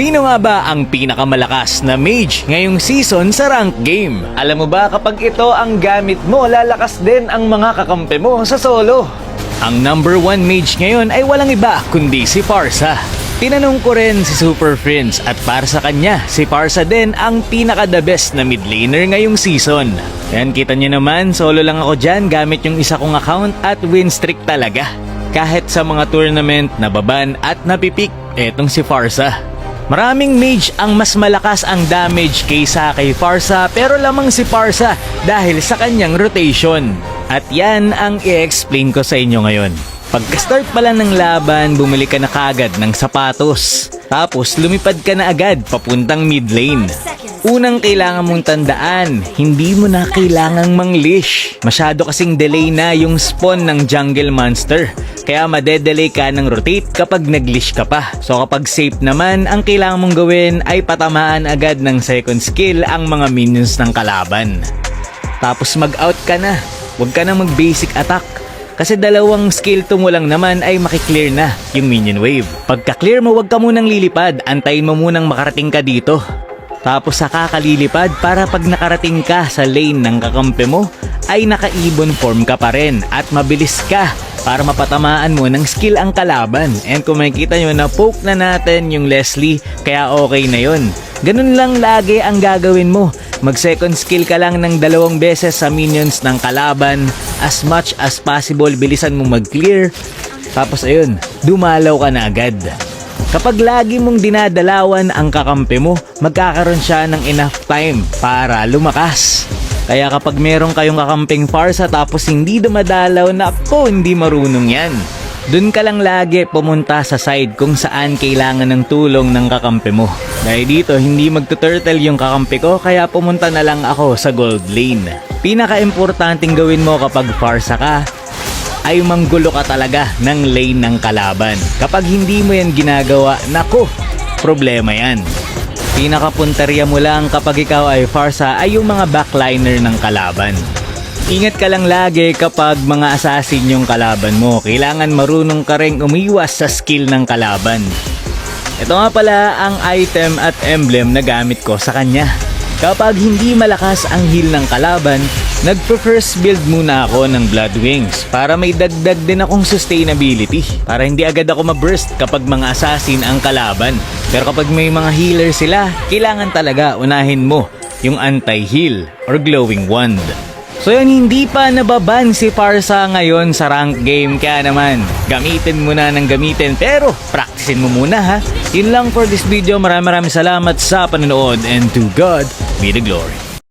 Sino nga ba ang pinakamalakas na mage ngayong season sa rank game? Alam mo ba kapag ito ang gamit mo, lalakas din ang mga kakampi mo sa solo. Ang number one mage ngayon ay walang iba kundi si Parsa. Tinanong ko rin si Super Friends at para sa kanya, si Parsa din ang pinaka-the best na mid laner ngayong season. Yan, kita niyo naman, solo lang ako dyan gamit yung isa kong account at win streak talaga. Kahit sa mga tournament, nababan at napipik, etong si Farsa. Maraming mage ang mas malakas ang damage kaysa kay Farsa pero lamang si Farsa dahil sa kanyang rotation. At yan ang i-explain ko sa inyo ngayon. Pagka-start pa lang ng laban, bumili ka na kagad ng sapatos. Tapos lumipad ka na agad papuntang mid lane. Unang kailangan mong tandaan, hindi mo na kailangang manglish. Masyado kasing delay na yung spawn ng jungle monster. Kaya madedelay ka ng rotate kapag naglish ka pa. So kapag safe naman, ang kailangan mong gawin ay patamaan agad ng second skill ang mga minions ng kalaban. Tapos mag-out ka na. Huwag ka na mag-basic attack. Kasi dalawang skill to mo lang naman ay makiklear na yung minion wave. Pagka-clear mo, huwag ka munang lilipad. Antayin mo munang makarating ka dito. Tapos saka ka lilipad para pag nakarating ka sa lane ng kakampi mo, ay naka-ibon form ka pa rin at mabilis ka para mapatamaan mo ng skill ang kalaban. And kung makikita nyo na poke na natin yung Leslie, kaya okay na yon. Ganun lang lagi ang gagawin mo. Mag second skill ka lang ng dalawang beses sa minions ng kalaban. As much as possible, bilisan mo mag-clear. Tapos ayun, dumalaw ka na agad. Kapag lagi mong dinadalawan ang kakampi mo, magkakaroon siya ng enough time para lumakas. Kaya kapag meron kayong kakamping farsa tapos hindi dumadalaw, nako hindi marunong yan. Doon ka lang lagi pumunta sa side kung saan kailangan ng tulong ng kakampi mo. Dahil dito, hindi magtuturtle yung kakampi ko kaya pumunta na lang ako sa gold lane. Pinaka-importanting gawin mo kapag farsa ka, ay manggulo ka talaga ng lane ng kalaban. Kapag hindi mo yan ginagawa, nako, problema yan. Pinakapunterya mo lang kapag ikaw ay farsa ay yung mga backliner ng kalaban. Ingat ka lang lagi kapag mga assassin yung kalaban mo. Kailangan marunong ka rin umiwas sa skill ng kalaban. Ito nga pala ang item at emblem na gamit ko sa kanya. Kapag hindi malakas ang heal ng kalaban, nagpo-first build muna ako ng Blood Wings para may dagdag din akong sustainability. Para hindi agad ako ma-burst kapag mga assassin ang kalaban. Pero kapag may mga healer sila, kailangan talaga unahin mo yung anti-heal or glowing wand. So yan, hindi pa nababan si Farsa ngayon sa rank game. Kaya naman, gamitin mo na ng gamitin. Pero, practicein mo muna ha. Yun lang for this video. Maraming maraming salamat sa panonood. And to God be the glory.